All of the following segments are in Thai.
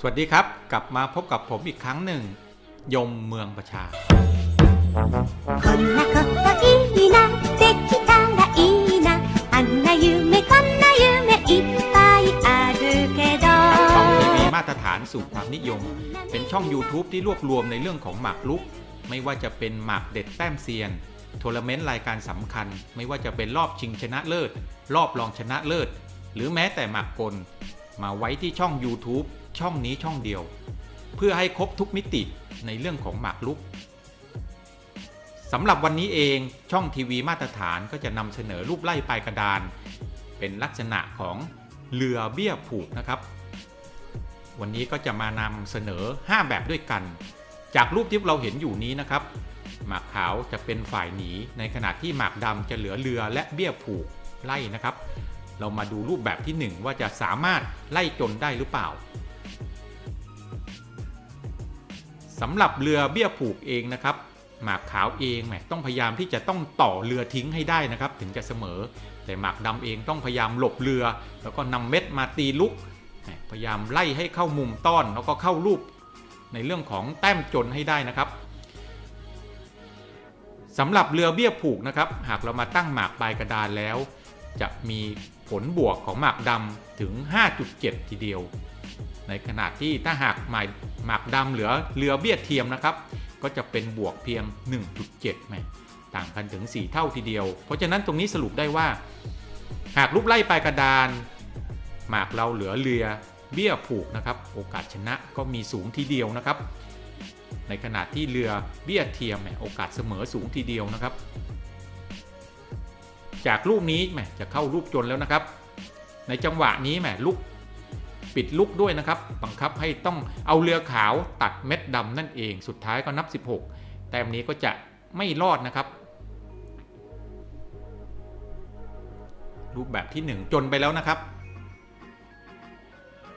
สวัสดีครับ กลับมาพบกับผมอีกครั้งหนึ่ง ยมเมืองประชา こんなこといいなできたらいいなあんな夢こんな夢いっぱいあるけど ช่องทีวีมาตรฐานสู่ความนิยม เป็นช่อง YouTube ที่รวบรวมในเรื่องของหมากรุก ไม่ว่าจะเป็นหมากเด็ดแต้มเซียน ทัวร์นาเมนต์รายการสำคัญ ไม่ว่าจะเป็นรอบชิงชนะเลิศ รอบรองชนะเลิศ หรือแม้แต่หมากกล มาไว้ที่ช่อง YouTube ช่องนี้ช่องเดียว เพื่อให้ครบทุกมิติในเรื่องของหมากรุกสำหรับวันนี้เองช่องทีวีมาตรฐานก็จะนำเสนอรูปไล่ปลายกระดาน เป็นลักษณะของเรือเบี้ยผูกนะครับ วันนี้ก็จะมานำเสนอ 5 แบบด้วยกัน จากรูปที่เราเห็นอยู่นี้นะครับ หมากขาวจะเป็นฝ่ายหนีในขณะที่หมากดำจะเหลือเรือและเบี้ยผูกไล่นะครับ เรามาดูรูปแบบทีหนึ่1 ว่าจะสามารถไล่จนได้หรือเปล่า สำหรับเรือเบี้ยผูกเองนะครับ หมากขาวเองแหมต้องพยายามที่จะต้องต่อเรือทิ้งให้ได้นะครับ ถึงจะเสมอ แต่หมากดำเองต้องพยายามหลบเรือ แล้วก็นำเม็ดมาตีลุก พยายามไล่ให้เข้ามุมต้อน แล้วก็เข้ารูป ในเรื่องของแต้มจนให้ได้นะครับสำหรับเรือเบี้ยผูกนะครับ หากเรามาตั้งหมากปลายกระดานแล้ว จะมีผลบวกของหมากดำถึง 5.7 ทีเดียว ในขณะที่ถ้าหากหมาย หมากดำเหลือเรือเบี้ยเทียมนะครับ ก็จะเป็นบวกเพียง 1.7แมต่างกันถึง 4 เท่าทีเดียว เพราะฉะนั้นตรงนี้สรุปได้ว่า หากลูกไล่ปลายกระดาน หมากเราเหลือเรือเบี้ยผูกนะครับ โอกาสชนะก็มีสูงทีเดียวนะครับ ในขณะที่เรือเบี้ยเทียมโอกาสเสมอสูงทีเดียวนะครับ จากรูปนี้แหมจะเข้ารูปจนแล้วนะครับ ในจังหวะนี้แหมลุก ปิดลุกด้วยนะครับ บังคับให้ต้องเอาเรือขาวตัดเม็ดดำนั่นเอง สุดท้ายก็นับ 16 แต้มนี้ก็จะไม่รอดนะครับ รูปแบบที่ 1 จนไปแล้วนะครับ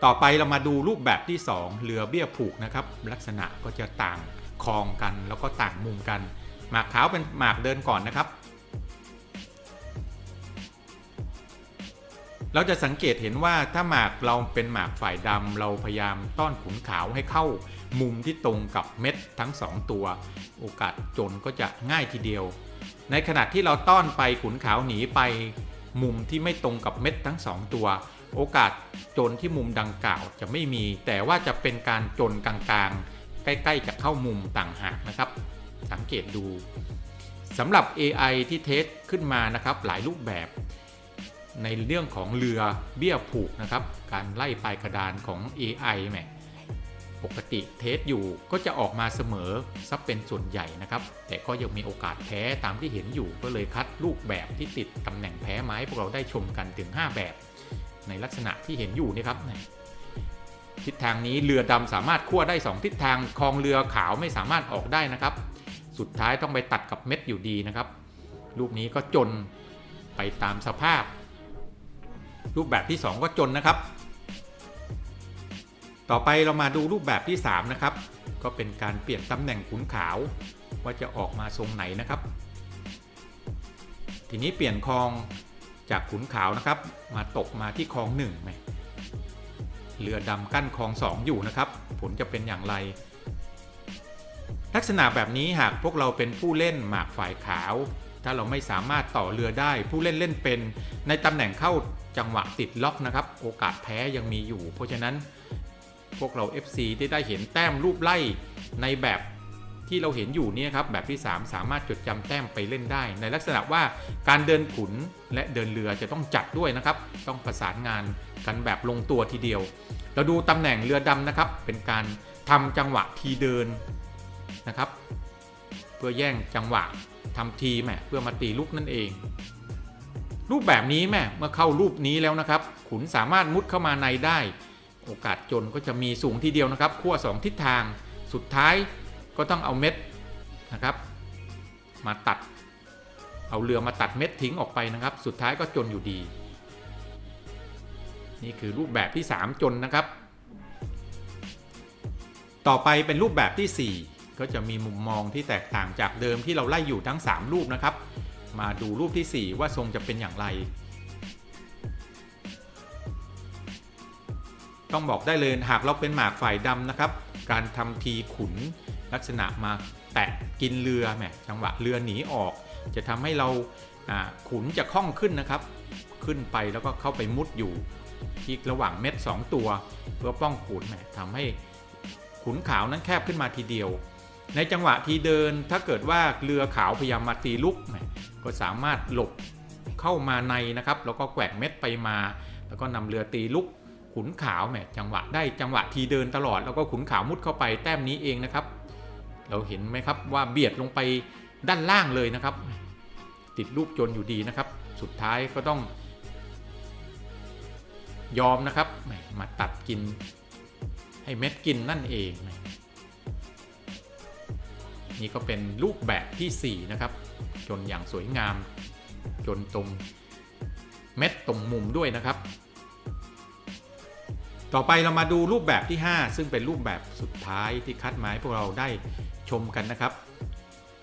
ต่อไปเรามาดูรูปแบบที่ 2 เรือเบี้ยผูกนะครับ ลักษณะก็จะต่างคลองกันแล้วก็ต่างมุมกัน หมากขาวเป็นหมากเดินก่อนนะครับ เราจะสังเกตเห็นว่าถ้าหมากเราเป็นหมากฝ่ายดำเราพยายามต้อนขุนขาวให้เข้ามุมที่ตรงกับเม็ดทั้ง 2 ตัว โอกาสจนก็จะง่ายทีเดียว ในขณะที่เราต้อนไปขุนขาวหนีไปมุมที่ไม่ตรงกับเม็ดทั้ง 2 ตัว โอกาสจนที่มุมดังกล่าวจะไม่มี แต่ว่าจะเป็นการจนกลางๆ ใกล้ๆจะเข้ามุมต่างหากนะครับ สังเกตดูสำหรับ AI ที่เทสขึ้นมานะครับหลายรูปแบบ ในเรื่องของเรือเบี้ยผูกนะครับ การไล่ปลายกระดานของ AI แหมปกติเทสอยู่ก็จะออกมาเสมอซับเป็นส่วนใหญ่นะครับ แต่ก็ยังมีโอกาสแพ้ตามที่เห็นอยู่ก็เลยคัดรูปแบบที่ติดตำแหน่งแพ้ไม้พวกเราได้ชมกันถึง 5 แบบ ในลักษณะที่เห็นอยู่นี่ครับทิศทางนี้เรือดำสามารถคั่วได้ 2 ทิศทางคลองเรือขาวไม่สามารถออกได้นะครับ สุดท้ายต้องไปตัดกับเม็ดอยู่ดีนะครับ รูปนี้ก็จนไปตามสภาพ รูปแบบที่ 2 ก็จนนะครับ ต่อไปเรามาดูรูปแบบที่ 3 นะครับ ก็เป็นการเปลี่ยนตำแหน่งขุนขาว ว่าจะออกมาทรงไหนนะครับ ทีนี้เปลี่ยนคลองจากขุนขาวนะครับ มาตกมาที่คลองหนึ่งไหมเรือดำกั้นคลองสองอยู่นะครับ ผลจะเป็นอย่างไร ลักษณะแบบนี้หากพวกเราเป็นผู้เล่นหมากฝ่ายขาว ถ้าเราไม่สามารถต่อเรือได้ ผู้เล่นเล่นเป็นในตำแหน่งเข้า จังหวะติดล็อกนะครับ โอกาสแพ้ยังมีอยู่ เพราะฉะนั้นพวกเรา FC ที่ได้เห็นแต้มรูปไล่ในแบบที่เราเห็นอยู่นี่ครับแบบที่ 3 สามารถจดจำแต้มไปเล่นได้ ในลักษณะว่าการเดินขุนและเดินเรือจะต้องจัดด้วยนะครับ ต้องประสานงานกันแบบลงตัวทีเดียว เราดูตำแหน่งเรือดำนะครับ เป็นการทำจังหวะทีเดินนะครับ เพื่อแย่งจังหวะทำทีแม่เพื่อมาตีลูกนั่นเอง รูปแบบนี้แม่เมื่อเข้ารูปนี้แล้วนะครับ ขุนสามารถมุดเข้ามาในได้ โอกาสจนก็จะมีสูงทีเดียวนะครับขั้ว2 ทิศทางสุดท้ายก็ต้องเอาเม็ดนะครับ มาตัด เอาเรือมาตัดเม็ดทิ้งออกไปนะครับ สุดท้ายก็จนอยู่ดี นี่คือรูปแบบที่ 3 จนนะครับ ต่อไปเป็นรูปแบบที่ 4 ก็จะมีมุมมองที่แตกต่างจากเดิมที่เราไล่อยู่ทั้ง 3 รูปนะครับ มาดูรูปที่ 4 ว่าทรงจะเป็นอย่างไร ต้องบอกได้เลยหากเราเป็นหมากฝ่ายดำนะครับ การทำทีขุนลักษณะมาแตะกินเรือแหมจังหวะเรือหนีออก จะทำให้เราขุนจะคล่องขึ้นนะครับ ขึ้นไปแล้วก็เข้าไปมุดอยู่ที่ระหว่างเม็ด 2 ตัว เพื่อป้องขุนแหมทำให้ขุนขาวนั้นแคบขึ้นมาทีเดียว ในจังหวะทีเดินถ้าเกิดว่าเรือขาวพยายามมาตีลุกแหม ก็สามารถหลบเข้ามาในนะครับ แล้วก็แกว่งเม็ดไปมา แล้วก็นำเรือตีลุกขุนขาวแหมจังหวะได้จังหวะทีเดินตลอด แล้วก็ขุนขาวมุดเข้าไปแต้มนี้เองนะครับ เราเห็นไหมครับว่าเบียดลงไปด้านล่างเลยนะครับ ติดรูปจนอยู่ดีนะครับ สุดท้ายก็ต้อง ยอมนะครับมาตัดกิน ให้เม็ดกินนั่นเอง นี่ก็เป็นรูปแบบทีสี่4 นะครับ นอย่างสวยงาม จนตรงเม็ดตรงมุมด้วยนะครับ ต่อไปเรามาดูรูปแบบที่ 5 ซึ่งเป็นรูปแบบสุดท้ายที่คัดมาให้พวกเราได้ชมกันนะครับ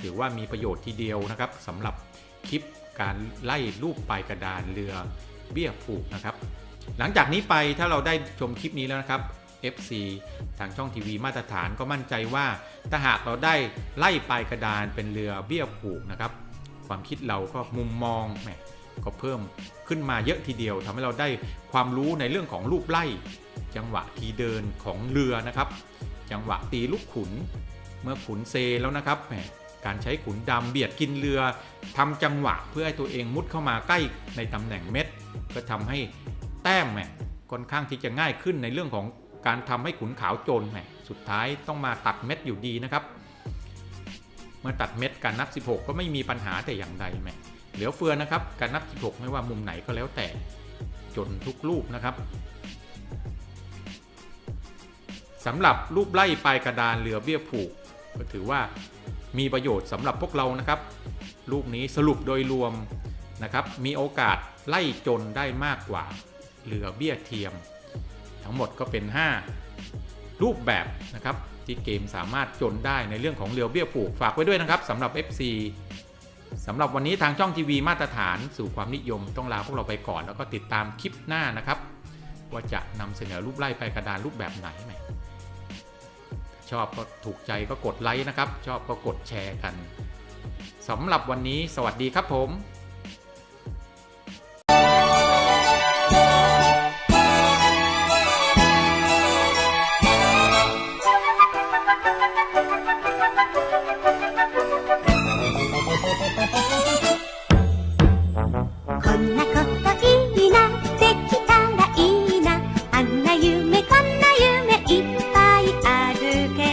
ถือว่ามีประโยชน์ทีเดียวนะครับสำหรับคลิปการไล่รูปปลายกระดานเรือเบี้ยผูกนะครับ หลังจากนี้ไปถ้าเราได้ชมคลิปนี้แล้วนะครับ FC ทางช่องทีวีมาตรฐานก็มั่นใจว่าถ้าหากเราได้ไล่ปลายกระดานเป็นเรือเบี้ยผูกนะครับ ความคิดเราก็มุมมองแหมก็เพิ่มขึ้นมาเยอะทีเดียวทำให้เราได้ความรู้ในเรื่องของรูปไล่ จังหวะทีเดินของเรือนะครับ จังหวะตีลูกขุน เมื่อขุนเซแล้วนะครับแหมการใช้ขุนดำเบียดกินเรือทำจังหวะเพื่อให้ตัวเองมุดเข้ามาใกล้ในตำแหน่งเม็ด ก็ทำให้แต้มแหมค่อนข้างที่จะง่ายขึ้นในเรื่องของการทำให้ขุนขาวโจรแหมสุดท้ายต้องมาตัดเม็ดอยู่ดีนะครับ มื่อตัดเม็ดการนับ 16 ก็ไม่มีปัญหาแต่อย่างใดแหมเหลือเฟือนะครับ การนับ 16 ไม่ว่ามุมไหนก็แล้วแต่จนทุกรูปนะครับสำหรับรูปไล่ปลายกระดานเรือเบี้ยผูก ก็ถือว่ามีประโยชน์สำหรับพวกเรานะครับ รูปนี้สรุปโดยรวมนะครับ มีโอกาสไล่จนได้มากกว่าเรือเบี้ยเทียม ทั้งหมดก็เป็น 5 รูปแบบนะครับ ที่เกมสามารถจนได้ในเรื่องของเรือเบี้ยผูกฝากไว้ด้วยนะครับสำหรับ FC สำหรับวันนี้ทางช่องทีวีมาตรฐานสู่ความนิยมต้องลาพวกเราไปก่อน แล้วก็ติดตามคลิปหน้านะครับ ว่าจะนำเสนอรูปไล่ไปกระดานรูปแบบไหนไหมชอบก็ถูกใจก็กดไลค์นะครับ ชอบก็กดแชร์กันสำหรับวันนี้ สวัสดีครับผม